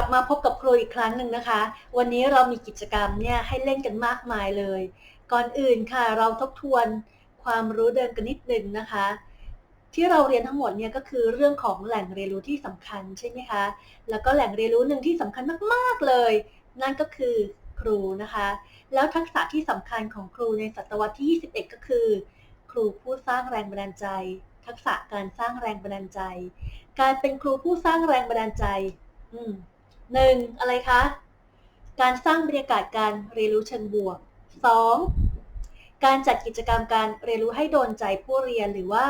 ลับมาพบกับครูอีกครั้งหนึ่งนะคะ วันนี้เรามีกิจกรรมเนี่ยให้เล่นกันมากมายเลย ก่อนอื่นค่ะเราทบทวนความรู้เดิมกันนิดหนึ่งนะคะ ที่เราเรียนทั้งหมดเนี่ยก็คือเรื่องของแหล่งเรียนรู้ที่สำคัญใช่ไหมคะ แล้วก็แหล่งเรียนรู้หนึ่งที่สำคัญมากๆเลย นั่นก็คือครูนะคะ แล้วทักษะที่สำคัญของครูในศตวรรษที่ 21 ก็คือ ครูผู้สร้างแรงบันดาลใจ ทักษะการสร้างแรงบันดาลใจ การเป็นครูผู้สร้างแรงบันดาลใจอืม หนึ่งอะไรคะ การสร้างบรรยากาศการเรียนรู้เชิงบวกสองการจัดกิจกรรมการเรียนรู้ให้โดนใจผู้เรียนหรือว่า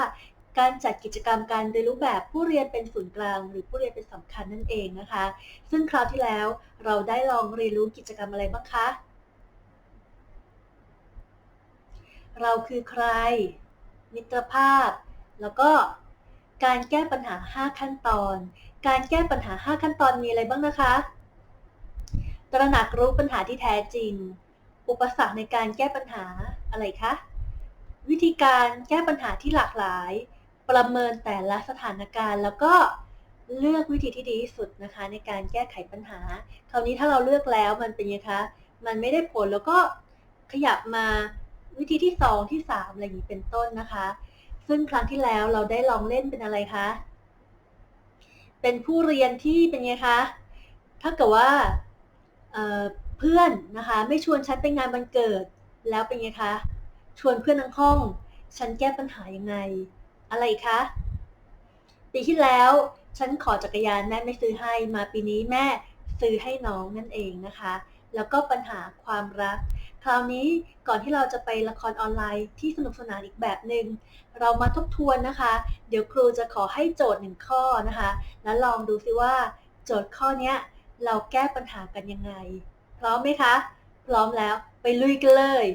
การจัดกิจกรรมการเรียนรู้แบบผู้เรียนเป็นศูนย์กลาง หรือผู้เรียนเป็นสำคัญนั่นเองนะคะ ซึ่งคราวที่แล้วเราได้ลองเรียนรู้กิจกรรมอะไรบ้างคะ เราคือใคร มิตรภาพ แล้วก็ การแก้ปัญหา 5 ขั้นตอน การแก้ปัญหา 5 ขั้นตอนมีอะไรบ้างนะคะ ตระหนักรู้ปัญหาที่แท้จริง อุปสรรคในการแก้ปัญหาอะไรคะ วิธีการแก้ปัญหาที่หลากหลาย ประเมินแต่ละสถานการณ์แล้วก็เลือกวิธีที่ดีที่สุดนะคะ ในการแก้ไขปัญหา คราวนี้ถ้าเราเลือกแล้วมันเป็นยังไงคะ มันไม่ได้ผลแล้วก็ขยับมาวิธีที่ 2 ที่ 3 อะไรอย่างนี้เป็นต้นนะคะ ซึ่งครั้งที่แล้วเราได้ลองเล่นเป็นอะไรคะ เป็นผู้เรียนที่เป็นไงคะถ้าเกิดว่าเเพื่อนนะคะ ไม่ชวนฉันไปงานวันเกิดแล้วเป็นไงคะ ชวนเพื่อนทั้งห้อง ฉันแก้ปัญหายังไง อะไรคะปีที่แล้วฉันขอจักรยานแม่ไม่ซื้อให้มาปีนี้แม่ซื้อให้น้องนั่นเองนะคะ แล้วก็ปัญหาความรัก คราวนี้ก่อนที่เราจะไปละครออนไลน์ที่สนุกสนานอีกแบบหนึ่งเรามาทบทวนนะคะ เดี๋ยวครูจะขอให้โจทย์หนึ่งข้อนะคะ แล้วลองดูซิว่า โจทย์ข้อนี้เราแก้ปัญหากันยังไง พร้อมไหมคะ พร้อมแล้วไปลุยกันเลย